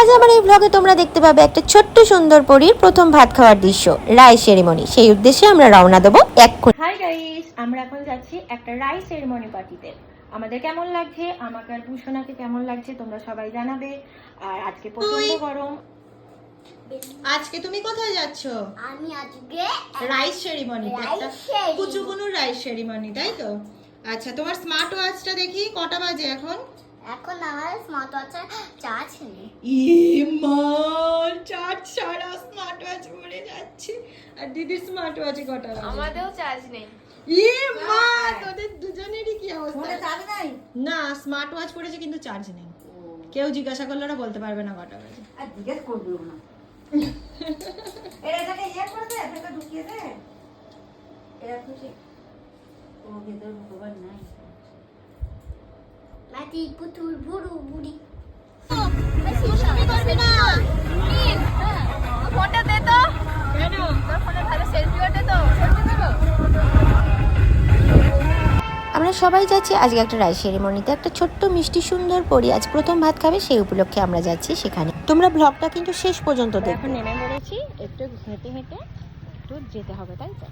আজ আমার এই ব্লগে তোমরা দেখতে পাবে একটা ছোট্ট সুন্দর পরীর প্রথম ভাত খাওয়ার দৃশ্য রায় সেরিমনি সেই উদ্দেশ্যে আমরা রওনা দেবো এক্ষুনি হাই গাইস আমরা এখন যাচ্ছি একটা রাইস সেরিমনি পার্টিতে আমাদের কেমন লাগছে? আমাকে আর ভূষণাকে কেমন লাগছে? তোমরা সবাই জানাবে। আর আজকে প্রচণ্ড গরম। আজকে তুমি কোথায় যাচ্ছ? আমি আজকে রাইস সেরিমনি ceremony। কুচুকুনুর রাইস সেরিমনি তাই তো? আচ্ছা তোমার স্মার্ট ওয়াচটা দেখি কটা বাজে এখন? এখন আমার স্মার্ট ওয়াচে চার্জ নেই ইমাল চার্জ ছাড়া স্মার্ট ওয়াচ পরে যাচ্ছে। আর দিদির স্মার্ট ওয়াচে কটা আমাদেরও চার্জ নেই। মা তোদের দুজনেরই কি অবস্থা? না স্মার্ট ওয়াচ পড়েছে কিন্তু চার্জ নেই। কেউ জিজ্ঞাসা করলে ওরা বলতে পারবে না কটা বাজে। আর জিজ্ঞেস করব না। এটাকে ইয়ে করে দে এটাকে ঢুকিয়ে দে। এরা খুশি। ও ভেতর ঢুকবার নাই। মাটি পুতুল বুড়ু বুড়ি ফোনটা দে তো কেন তোর ফোনে ভালো সেলফি ওঠে তো আমরা সবাই যাচ্ছি আজকে একটা রাইস সেরিমনিতে। একটা ছোট্ট মিষ্টি সুন্দর পরি আজ প্রথম ভাত খাবে সেই উপলক্ষে আমরা যাচ্ছি সেখানে। তোমরা ব্লগটা কিন্তু শেষ পর্যন্ত দেখো এখন নেমে পড়েছি একটু হেঁটে হেঁটে একটু যেতে হবে তাই তো?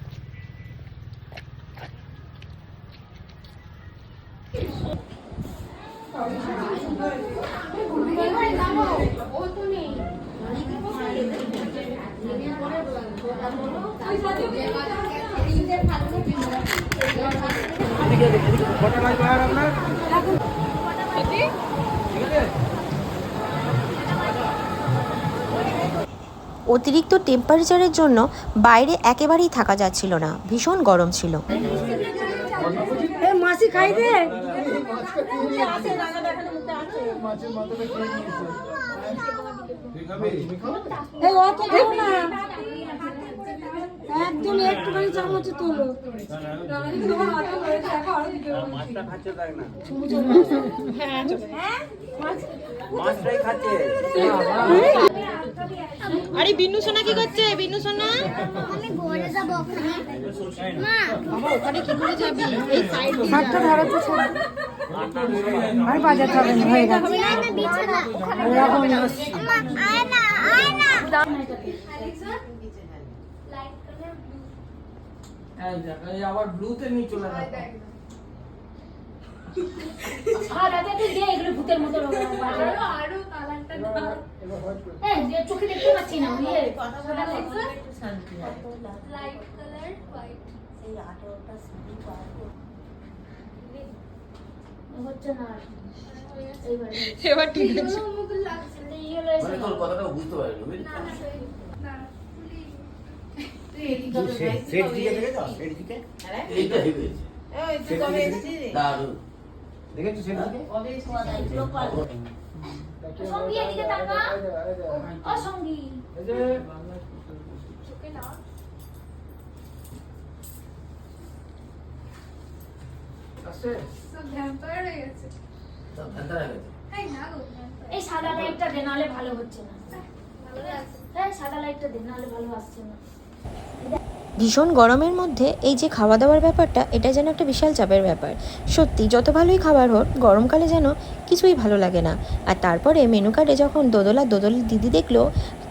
অতিরিক্ত টেম্পারেচারের জন্য বাইরে একেবারেই থাকা যাচ্ছিল না। ভীষণ গরম ছিল। মাসি খাই দে। এই অত খাও না। একদম একটুখানি চামচে তোলো। মাছটাই খাচ্ছে। আরে বিন্নু সোনা কি করছে? বিন্নু সোনা? আমি ঘরে যাব মা। বাবা ওখানে কি করে যাবি? এই সাইড হাতটা ধরো তো। আর বাজাতে হবে না হয়ে গেছে। আমি বিছানা। না। আয় না আয় না। এই আবার ব্লুতে নিয়ে চলে যাবে এবার ঠিক আছে। মানে তোর কথাটা বুঝতে পারিনি বুঝলি? সেট দিকে দেখেছ? সেট দিকে? এইটা হেবেছে দারুণ। দেখেছ সেট সঙ্গী এদিকে তাকা ও সঙ্গী সব ঠান্ডা হয়ে গেছে। এই সাদা লাইটটা দে নাহলে ভালো হচ্ছে না। হ্যাঁ সাদা লাইটটা দে ভালো আসছে না। ভীষণ গরমের মধ্যে এই যে খাওয়া দাওয়ার ব্যাপারটা, এটা যেন একটা বিশাল চাপের ব্যাপার। সত্যি, যত ভালোই খাবার হোক, গরমকালে যেন কিছুই ভালো লাগে না। আর তারপরে মেনু কার্ডে যখন দোদলা দোদল দিদি দেখল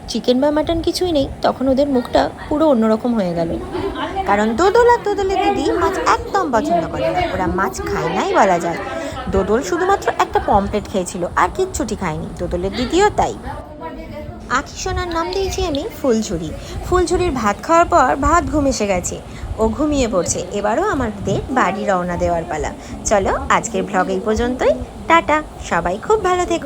চিকেন বা মাটন কিছুই নেই, তখন ওদের মুখটা পুরো অন্যরকম হয়ে গেল। কারণ দোদল দোদলে দিদি মাছ একদম পছন্দ করে না। ওরা মাছ খায় নাই বলা যায়। দোদল শুধুমাত্র একটা পমপ্লেট খেয়েছিল, আর কিচ্ছুটি খায়নি। দোদলের দিদিও তাই। আখি সোনার নাম দিয়েছি আমি ফুলঝুরি। ফুলঝুরির ভাত খাওয়ার পর ভাত ঘুম এসে গেছে। ও ঘুমিয়ে পড়ছে। এবারও আমাদের বাড়ি রওনা দেওয়ার পালা। চলো আজকের ভ্লগ এই পর্যন্তই। টাটা। সবাই খুব ভালো থেকো।